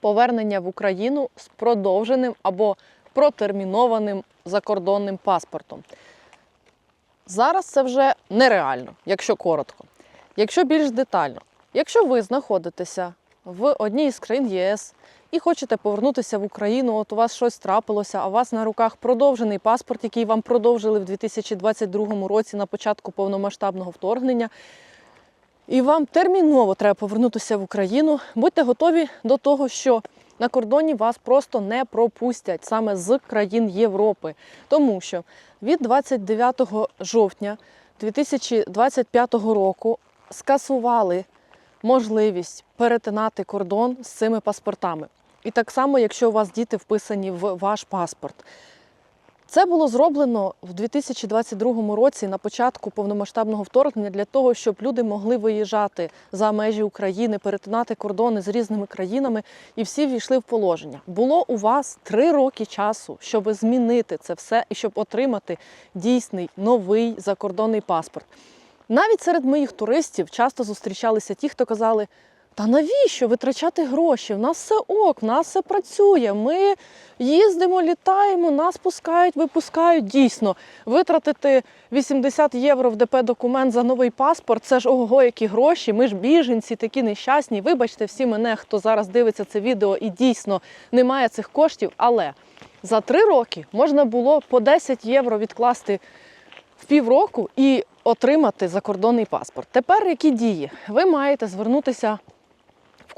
повернення в Україну з продовженим або протермінованим закордонним паспортом. Зараз це вже нереально, якщо коротко. Якщо більш детально, якщо ви знаходитеся в одній із країн ЄС і хочете повернутися в Україну, от у вас щось трапилося, а у вас на руках продовжений паспорт, який вам продовжили в 2022 році на початку повномасштабного вторгнення, і вам терміново треба повернутися в Україну, будьте готові до того, що на кордоні вас просто не пропустять саме з країн Європи, тому що від 29 жовтня 2025 року скасували можливість перетинати кордон з цими паспортами. І так само, якщо у вас діти вписані в ваш паспорт. Це було зроблено в 2022 році на початку повномасштабного вторгнення для того, щоб люди могли виїжджати за межі України, перетинати кордони з різними країнами, і всі війшли в положення. Було у вас три роки часу, щоб змінити це все і щоб отримати дійсний новий закордонний паспорт. Навіть серед моїх туристів часто зустрічалися ті, хто казали. Та навіщо витрачати гроші? В нас все ок, в нас все працює. Ми їздимо, літаємо, нас пускають, випускають. Дійсно, витратити 80 євро в ДП документ за новий паспорт це ж ого, які гроші. Ми ж біженці, такі нещасні. Вибачте всі мене, хто зараз дивиться це відео і дійсно немає цих коштів. Але за три роки можна було по 10 євро відкласти в півроку і отримати закордонний паспорт. Тепер які дії? Ви маєте звернутися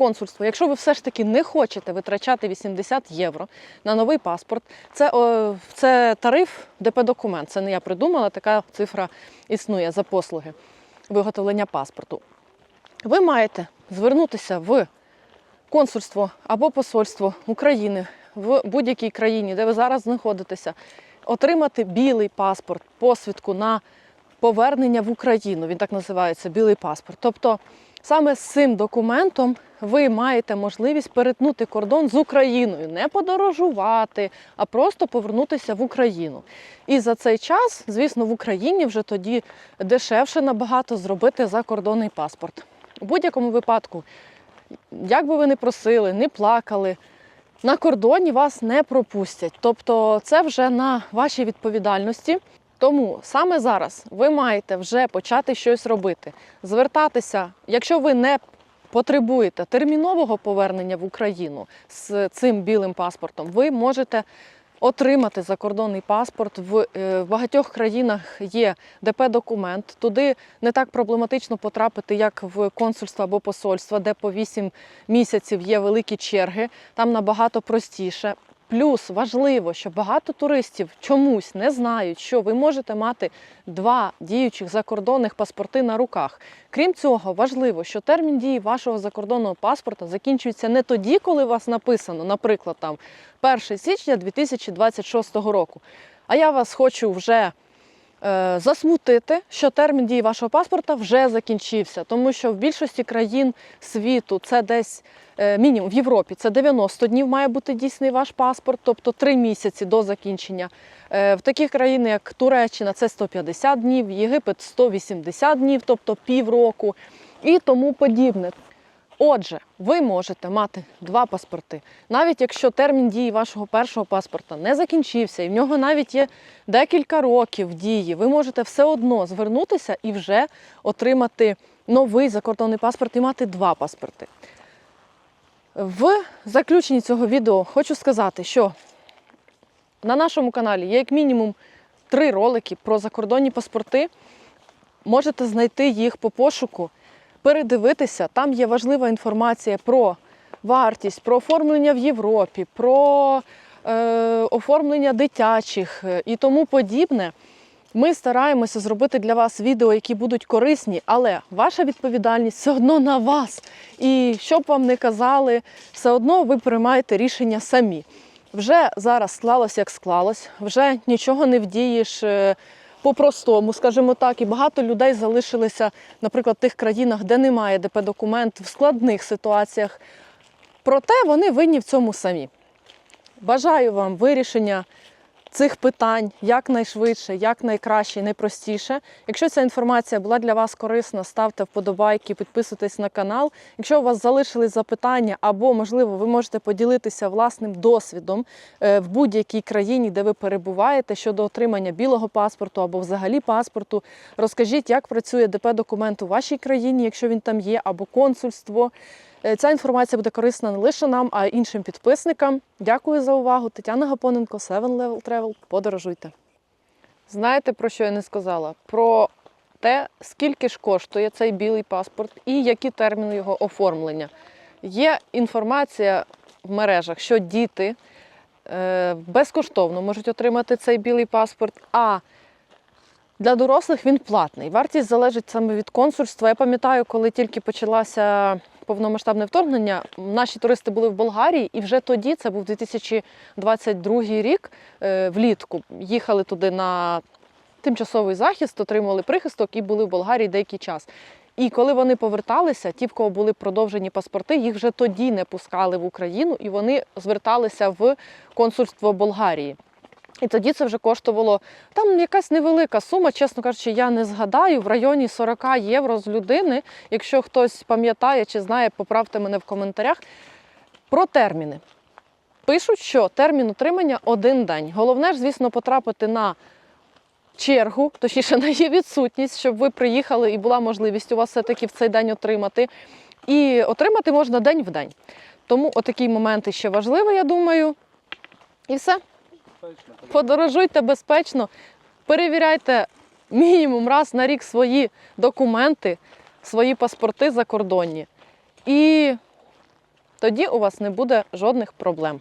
консульство. Якщо ви все ж таки не хочете витрачати 80 євро на новий паспорт, це, о, це тариф ДП-документ. Це не я придумала, така цифра існує за послуги виготовлення паспорту. Ви маєте звернутися в консульство або посольство України в будь-якій країні, де ви зараз знаходитеся, отримати білий паспорт, посвідку на повернення в Україну. Він так називається білий паспорт. Тобто саме з цим документом ви маєте можливість перетнути кордон з Україною, не подорожувати, а просто повернутися в Україну. І за цей час, звісно, в Україні вже тоді дешевше набагато зробити закордонний паспорт. У будь-якому випадку, як би ви не просили, не плакали. На кордоні вас не пропустять, тобто це вже на вашій відповідальності. Тому саме зараз ви маєте вже почати щось робити, звертатися, якщо ви не потребуєте термінового повернення в Україну з цим білим паспортом, ви можете отримати закордонний паспорт. В е, багатьох країнах є ДП-документ. Туди не так проблематично потрапити, як в консульство або посольство, де по 8 місяців є великі черги. Там набагато простіше. Плюс важливо, що багато туристів чомусь не знають, що ви можете мати два діючих закордонних паспорти на руках. Крім цього, важливо, що термін дії вашого закордонного паспорта закінчується не тоді, коли вас написано, наприклад, там 1 січня 2026 року. А я вас хочу вже засмутити, що термін дії вашого паспорта вже закінчився, тому що в більшості країн світу це десь е, мінімум в Європі це 90 днів має бути дійсний ваш паспорт, тобто 3 місяці до закінчення. Е, в таких країнах, як Туреччина, це 150 днів, Єгипет 180 днів, тобто півроку і тому подібне. Отже, ви можете мати два паспорти, навіть якщо термін дії вашого першого паспорта не закінчився, і в нього навіть є декілька років дії, ви можете все одно звернутися і вже отримати новий закордонний паспорт і мати два паспорти. В заключенні цього відео хочу сказати, що на нашому каналі є як мінімум три ролики про закордонні паспорти. Можете знайти їх по пошуку передивитися. Там є важлива інформація про вартість, про оформлення в Європі, про е, оформлення дитячих е, і тому подібне. Ми стараємося зробити для вас відео, які будуть корисні, але ваша відповідальність все одно на вас. І що б вам не казали, все одно ви приймаєте рішення самі. Вже зараз склалось, як склалось, вже нічого не вдієш е, по-простому, скажімо так, і багато людей залишилися, наприклад, в тих країнах, де немає ДП-документ, в складних ситуаціях. Проте вони винні в цьому самі. Бажаю вам вирішення цих питань якнайшвидше, якнайкраще, найпростіше. Якщо ця інформація була для вас корисна, ставте вподобайки, підписуйтесь на канал. Якщо у вас залишились запитання, або, можливо, ви можете поділитися власним досвідом е, в будь-якій країні, де ви перебуваєте, щодо отримання білого паспорту або взагалі паспорту, розкажіть, як працює ДП-документ у вашій країні, якщо він там є, або консульство. Е, Ця інформація буде корисна не лише нам, а й іншим підписникам. Дякую за увагу. Тетяна Гапоненко, Seven Level Travel. Подорожуйте. Знаєте, про що я не сказала? Про те, скільки ж коштує цей білий паспорт і які терміни його оформлення. Є інформація в мережах, що діти е, безкоштовно можуть отримати цей білий паспорт. а для дорослих він платний. Вартість залежить саме від консульства. Я пам'ятаю, коли тільки почалося повномасштабне вторгнення, наші туристи були в Болгарії, і вже тоді, це був 2022 рік, е, влітку, їхали туди на тимчасовий захист, отримували прихисток і були в Болгарії деякий час. І коли вони поверталися, ті, в кого були продовжені паспорти, їх вже тоді не пускали в Україну, і вони зверталися в консульство Болгарії. І тоді це вже коштувало там якась невелика сума, чесно кажучи, я не згадаю, в районі 40 євро з людини. Якщо хтось пам'ятає чи знає, поправте мене в коментарях. Про терміни. Пишуть, що термін утримання один день. Головне ж, звісно, потрапити на чергу, точніше на її відсутність, щоб ви приїхали і була можливість у вас все-таки в цей день отримати. І отримати можна день в день. Тому отакі моменти ще важливі, я думаю. І все. Подорожуйте безпечно, перевіряйте мінімум раз на рік свої документи, свої паспорти закордонні. І тоді у вас не буде жодних проблем.